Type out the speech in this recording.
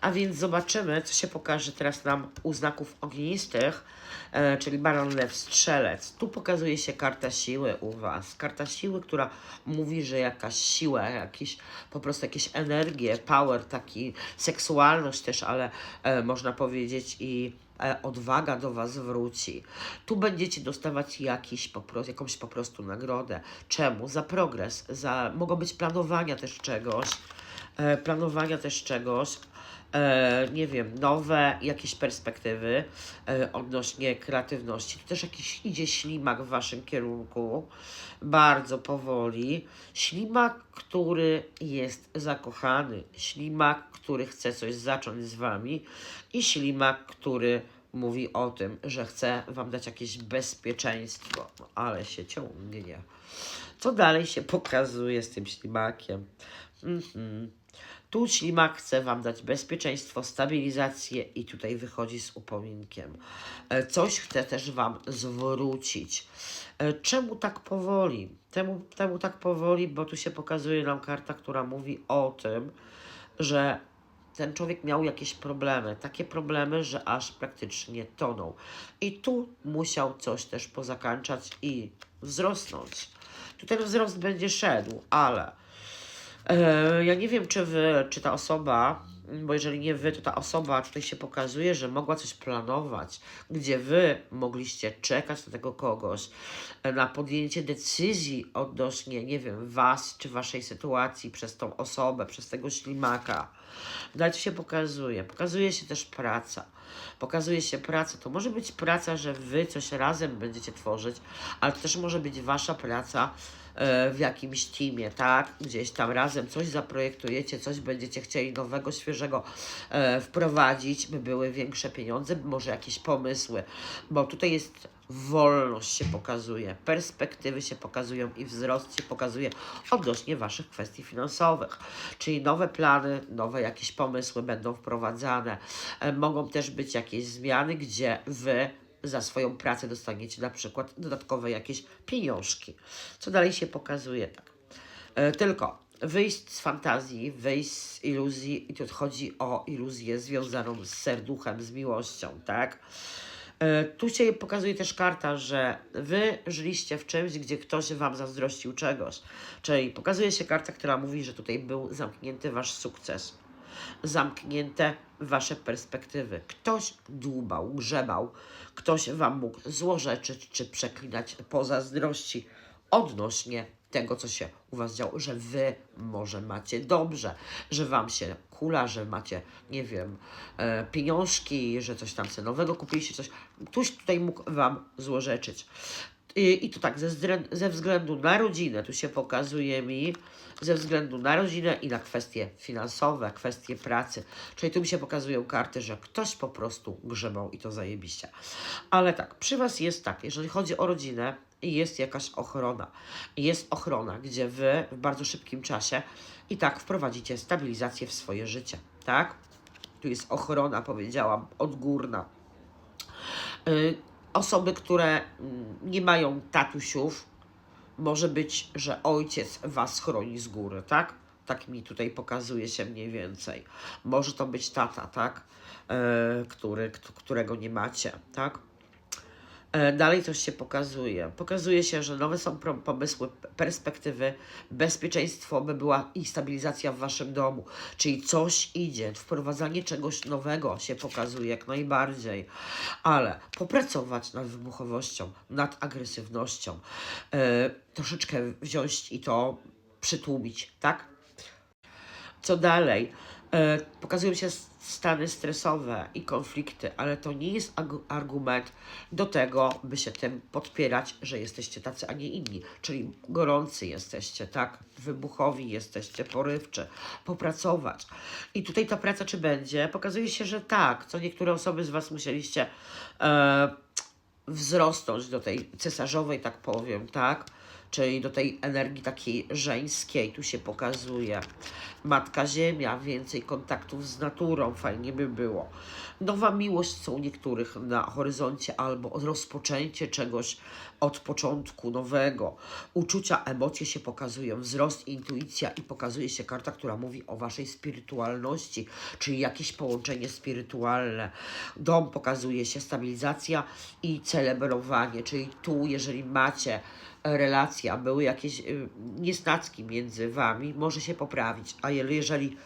A więc zobaczymy, co się pokaże teraz nam u znaków ognistych, e, czyli Baron Lew Strzelec. Tu pokazuje się karta siły u Was. Karta siły, która mówi, że jakaś siła, jakiś, po prostu jakieś energie, power, taki seksualność też, ale e, można powiedzieć i e, odwaga do Was wróci. Tu będziecie dostawać jakiś po prostu, jakąś po prostu nagrodę. Czemu? Za progres, za, mogą być planowania też czegoś, planowania też czegoś, e, nie wiem, nowe jakieś perspektywy e, odnośnie kreatywności. Tu też jakiś idzie ślimak w Waszym kierunku, bardzo powoli. Ślimak, który jest zakochany, ślimak, który chce coś zacząć z Wami i ślimak, który mówi o tym, że chce Wam dać jakieś bezpieczeństwo. No, ale się ciągnie. Co dalej się pokazuje z tym ślimakiem? Mhm. Tu ślimak chce Wam dać bezpieczeństwo, stabilizację i tutaj wychodzi z upominkiem. E, Coś chce też Wam zwrócić. E, Czemu tak powoli? Temu, temu tak powoli, bo tu się pokazuje nam karta, która mówi o tym, że ten człowiek miał jakieś problemy, takie problemy, że aż praktycznie tonął. I tu musiał coś też pozakańczać i wzrosnąć. Tu ten wzrost będzie szedł, ale e, ja nie wiem, czy wy, czy ta osoba, bo jeżeli nie wy, to ta osoba tutaj się pokazuje, że mogła coś planować, gdzie wy mogliście czekać na tego kogoś, e, na podjęcie decyzji odnośnie, nie wiem, was czy waszej sytuacji przez tą osobę, przez tego ślimaka. To się pokazuje. Pokazuje się też praca. Pokazuje się praca. To może być praca, że wy coś razem będziecie tworzyć, ale to też może być wasza praca w jakimś teamie, tak? Gdzieś tam razem coś zaprojektujecie, coś będziecie chcieli nowego, świeżego e, wprowadzić, by były większe pieniądze, może jakieś pomysły, bo tutaj jest wolność się pokazuje, perspektywy się pokazują i wzrost się pokazuje odnośnie Waszych kwestii finansowych. Czyli nowe plany, nowe jakieś pomysły będą wprowadzane. E, Mogą też być jakieś zmiany, gdzie Wy za swoją pracę dostaniecie na przykład dodatkowe jakieś pieniążki. Co dalej się pokazuje tak. E, Tylko wyjść z fantazji, wyjść z iluzji i tu chodzi o iluzję związaną z serduchem, z miłością, tak? E, Tu się pokazuje też karta, że wy żyliście w czymś, gdzie ktoś wam zazdrościł czegoś. Czyli pokazuje się karta, która mówi, że tutaj był zamknięty wasz sukces. Zamknięte wasze perspektywy. Ktoś dłubał, grzebał, ktoś wam mógł złorzeczyć czy przeklinać pozazdrości odnośnie tego, co się u was działo, że wy może macie dobrze, że wam się kula, że macie, nie wiem, e, pieniążki, że coś tam sobie nowego kupiliście, coś. Ktoś tutaj mógł wam złorzeczyć. I, to tak, ze, ze względu na rodzinę, tu się pokazuje mi, ze względu na rodzinę i na kwestie finansowe, kwestie pracy. Czyli tu mi się pokazują karty, że ktoś po prostu grzebał i to zajebiście. Ale tak, przy Was jest tak, jeżeli chodzi o rodzinę, jest jakaś ochrona. Jest ochrona, gdzie Wy w bardzo szybkim czasie i tak wprowadzicie stabilizację w swoje życie, tak? Tu jest ochrona, powiedziałam, odgórna. Osoby, które mm, nie mają tatusiów, może być, że ojciec was chroni z góry, tak? Tak mi tutaj pokazuje się mniej więcej. Może to być tata, tak? E, który, którego nie macie, tak? E, Dalej coś się pokazuje. Pokazuje się, że nowe są pomysły, perspektywy, bezpieczeństwo by była i stabilizacja w waszym domu. Czyli coś idzie, wprowadzanie czegoś nowego się pokazuje jak najbardziej. Ale popracować nad wybuchowością, nad agresywnością, e, troszeczkę wziąć i to przytłumić, tak? Co dalej? E, pokazują się stany stresowe i konflikty, ale to nie jest argument do tego, by się tym podpierać, że jesteście tacy, a nie inni. Czyli gorący jesteście, tak? Wybuchowi jesteście, porywczy, popracować. I tutaj ta praca czy będzie? Pokazuje się, że tak. Co niektóre osoby z Was musieliście e, wzrosnąć do tej cesarzowej, tak powiem, tak? Czyli do tej energii takiej żeńskiej, tu się pokazuje. Matka Ziemia, więcej kontaktów z naturą, fajnie by było. Nowa miłość są niektórych na horyzoncie albo rozpoczęcie czegoś od początku nowego. Uczucia, emocje się pokazują, wzrost, intuicja i pokazuje się karta, która mówi o waszej spirytualności, czyli jakieś połączenie spirytualne. Dom pokazuje się stabilizacja i celebrowanie, czyli tu, jeżeli macie relacja, były jakieś y, niesnacki między wami, może się poprawić, a je- jeżeli